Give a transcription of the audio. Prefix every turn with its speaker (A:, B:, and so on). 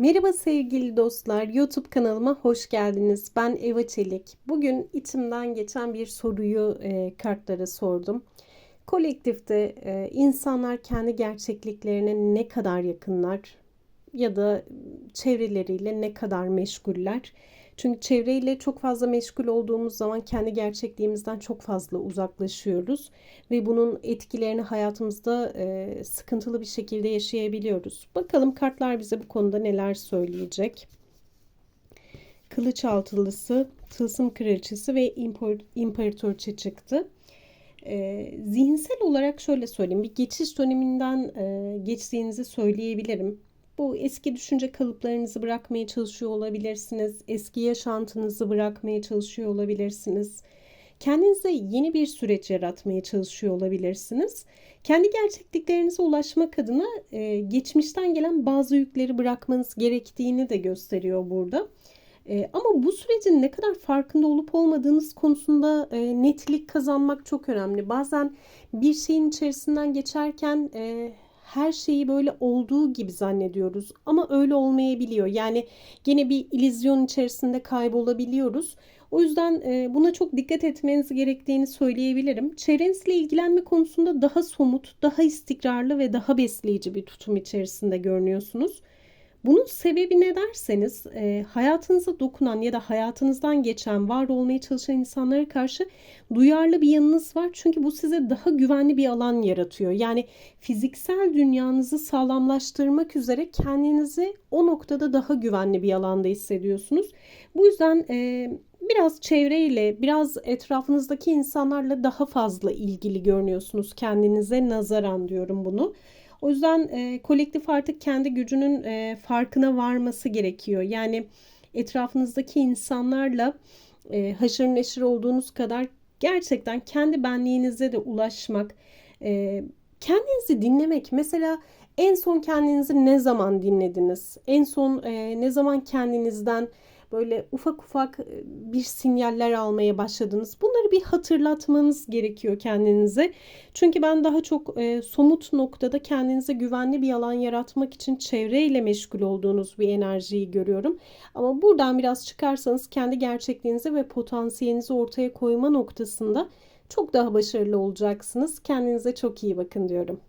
A: Merhaba sevgili dostlar, YouTube kanalıma hoş geldiniz. Ben Eva Çelik. Bugün içimden geçen bir soruyu e, kartlara sordum. Kolektifte e, insanlar kendi gerçekliklerine ne kadar yakınlar ya da çevreleriyle ne kadar meşguller? Çünkü çevreyle çok fazla meşgul olduğumuz zaman kendi gerçekliğimizden çok fazla uzaklaşıyoruz ve bunun etkilerini hayatımızda e, sıkıntılı bir şekilde yaşayabiliyoruz. Bakalım kartlar bize bu konuda neler söyleyecek. Kılıç altılısı, tılsım kraliçesi ve imparatorçe çıktı. E, zihinsel olarak şöyle söyleyeyim, bir geçiş döneminden e, geçtiğinizi söyleyebilirim bu eski düşünce kalıplarınızı bırakmaya çalışıyor olabilirsiniz. Eski yaşantınızı bırakmaya çalışıyor olabilirsiniz. Kendinize yeni bir süreç yaratmaya çalışıyor olabilirsiniz. Kendi gerçekliklerinize ulaşmak adına e, geçmişten gelen bazı yükleri bırakmanız gerektiğini de gösteriyor burada. E, ama bu sürecin ne kadar farkında olup olmadığınız konusunda e, netlik kazanmak çok önemli. Bazen bir şeyin içerisinden geçerken e, her şeyi böyle olduğu gibi zannediyoruz ama öyle olmayabiliyor. Yani gene bir illüzyon içerisinde kaybolabiliyoruz. O yüzden e, buna çok dikkat etmeniz gerektiğini söyleyebilirim. Çevrenizle ilgilenme konusunda daha somut, daha istikrarlı ve daha besleyici bir tutum içerisinde görünüyorsunuz. Bunun sebebi ne derseniz e, hayatınıza dokunan ya da hayatınızdan geçen, var olmaya çalışan insanlara karşı duyarlı bir yanınız var. Çünkü bu size daha güvenli bir alan yaratıyor. Yani fiziksel dünyanızı sağlamlaştırmak üzere kendinizi o noktada daha güvenli bir alanda hissediyorsunuz. Bu yüzden e, biraz çevreyle, biraz etrafınızdaki insanlarla daha fazla ilgili görünüyorsunuz kendinize nazaran diyorum bunu. O yüzden e, kolektif artık kendi gücünün e, farkına varması gerekiyor. Yani etrafınızdaki insanlarla e, haşır neşir olduğunuz kadar gerçekten kendi benliğinize de ulaşmak, e, kendinizi dinlemek. Mesela en son kendinizi ne zaman dinlediniz? En son e, ne zaman kendinizden böyle ufak ufak e, bir sinyaller almaya başladınız. Bunları bir hatırlatmanız gerekiyor kendinize. Çünkü ben daha çok e, somut noktada kendinize güvenli bir alan yaratmak için çevreyle meşgul olduğunuz bir enerjiyi görüyorum. Ama buradan biraz çıkarsanız kendi gerçekliğinizi ve potansiyelinizi ortaya koyma noktasında çok daha başarılı olacaksınız. Kendinize çok iyi bakın diyorum.